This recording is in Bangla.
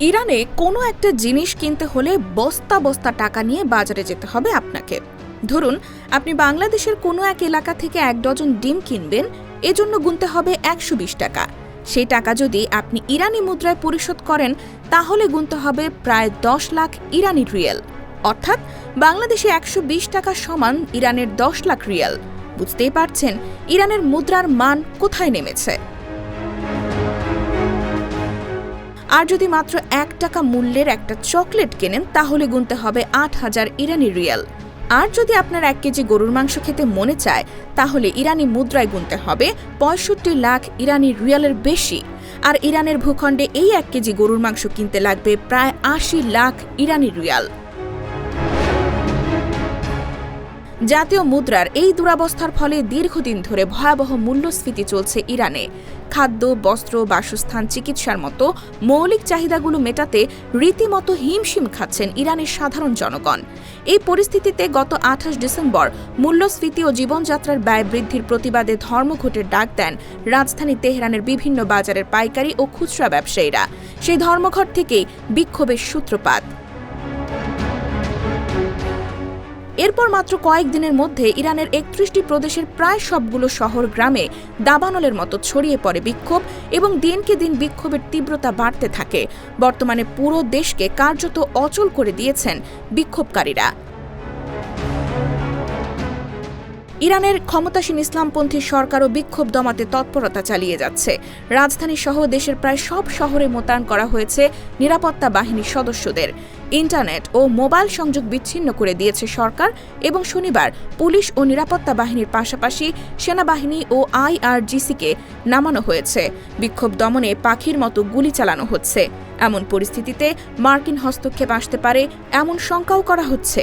ইরানে কোনো একটা জিনিস কিনতে হলে বস্তা বস্তা টাকা নিয়ে বাজারে যেতে হবে আপনাকে। ধরুন, আপনি বাংলাদেশের কোনো এক এলাকা থেকে এক ডজন ডিম কিনবেন, এজন্য গুনতে হবে একশো বিশ টাকা। সেই টাকা যদি আপনি ইরানি মুদ্রায় পরিশোধ করেন, তাহলে গুনতে হবে প্রায় দশ লাখ ইরানি রিয়েল। অর্থাৎ বাংলাদেশে একশো বিশ টাকা সমান ইরানের দশ লাখ রিয়াল। বুঝতেই পারছেন, ইরানের মুদ্রার মান কোথায় নেমেছে। আর যদি মাত্র এক টাকা মূল্যের একটা চকলেট কেনেন, তাহলে গুনতে হবে আট হাজার ইরানি রিয়াল। আর যদি আপনার এক কেজি গরুর মাংস খেতে মনে চায়, তাহলে ইরানি মুদ্রায় গুনতে হবে পঁয়ষট্টি লাখ ইরানি রিয়ালের বেশি। আর ইরানের ভূখণ্ডে এই এক কেজি গরুর মাংস কিনতে লাগবে প্রায় আশি লাখ ইরানি রিয়াল। জাতীয় মুদ্রার এই দুরাবস্থার ফলে দীর্ঘদিন ধরে ভয়াবহ মূল্যস্ফীতি চলছে ইরানে। খাদ্য, বস্ত্র, বাসস্থান, চিকিৎসার মতো মৌলিক চাহিদাগুলো মেটাতে রীতিমতো হিমশিম খাচ্ছেন ইরানের সাধারণ জনগণ। এই পরিস্থিতিতে গত আঠাশ ডিসেম্বর মূল্যস্ফীতি ও জীবনযাত্রার ব্যয় বৃদ্ধির প্রতিবাদে ধর্মঘটের ডাক দেন রাজধানী তেহরানের বিভিন্ন বাজারের পাইকারি ও খুচরা ব্যবসায়ীরা। সেই ধর্মঘট থেকেই বিক্ষোভের সূত্রপাত। এরপর মাত্র কয়েকদিনের মধ্যে ইরানের একত্রিশটি প্রদেশের প্রায় সবগুলো শহর গ্রামে দাবানলের মতো ছড়িয়ে পড়ে বিক্ষোভ এবং দিনকে দিন বিক্ষোভের তীব্রতা বাড়তে থাকে। বর্তমানে পুরো দেশকে কার্যত অচল করে দিয়েছেন বিক্ষোভকারীরা। ইরানের ক্ষমতাসীন ইসলামপন্থী সরকারও বিক্ষোভ দমাতে তৎপরতা চালিয়ে যাচ্ছে। রাজধানী সহ দেশের প্রায় সব শহরে মোতায়েন করা হয়েছে নিরাপত্তা বাহিনীর সদস্যদের। ইন্টারনেট ও মোবাইল সংযোগ বিচ্ছিন্ন করে দিয়েছে সরকার এবং শনিবার পুলিশ ও নিরাপত্তা বাহিনীর পাশাপাশি সেনাবাহিনী ও আইআরজিসিকে নামানো হয়েছে। বিক্ষোভ দমনে পাখির মতো গুলি চালানো হচ্ছে। এমন পরিস্থিতিতে মার্কিন হস্তক্ষেপ আসতে পারে, এমন শঙ্কাও করা হচ্ছে।